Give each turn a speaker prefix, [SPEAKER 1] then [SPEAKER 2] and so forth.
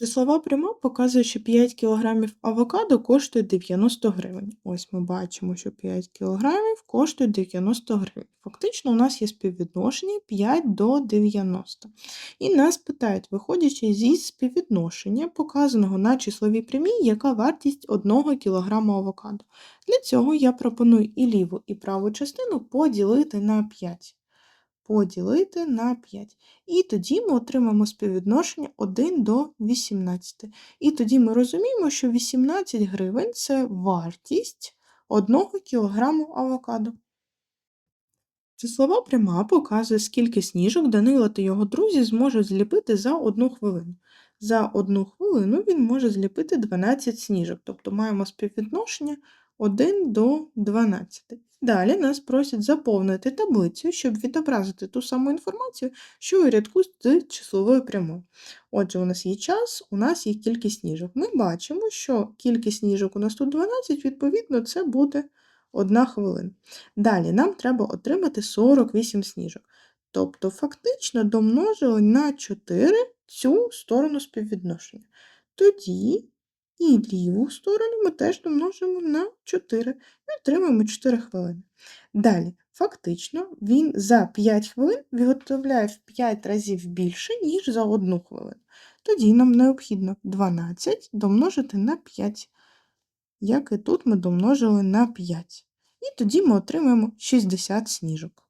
[SPEAKER 1] Числова пряма показує, що 5 кг авокадо коштує 90 гривень. Ось ми бачимо, що 5 кг коштує 90 гривень. Фактично, у нас є співвідношення 5 до 90. І нас питають, виходячи зі співвідношення, показаного на числовій прямій, яка вартість 1 кг авокадо. Для цього я пропоную і ліву, і праву частину поділити на 5 поділити на 5. І тоді ми отримаємо співвідношення 1 до 18. І тоді ми розуміємо, що 18 гривень це вартість 1 кг авокадо. Числова пряма показує, скільки сніжок Данило та його друзі зможуть зліпити за 1 хвилину. За 1 хвилину він може зліпити 12 сніжок, тобто маємо співвідношення 1 до 12. Далі нас просять заповнити таблицю, щоб відобразити ту саму інформацію, що у рядку з числовою прямою. Отже, у нас є час, у нас є кількість сніжок. Ми бачимо, що кількість сніжок у нас тут 12, відповідно, це буде 1 хвилина. Далі нам треба отримати 48 сніжок. Тобто, фактично домножили на 4 цю сторону співвідношення. Тоді і ліву сторону ми теж домножимо на 4 і отримаємо 4 хвилини. Далі, фактично, він за 5 хвилин виготовляє в 5 разів більше, ніж за 1 хвилину. Тоді нам необхідно 12 домножити на 5, як і тут ми домножили на 5. І тоді ми отримаємо 60 сніжок.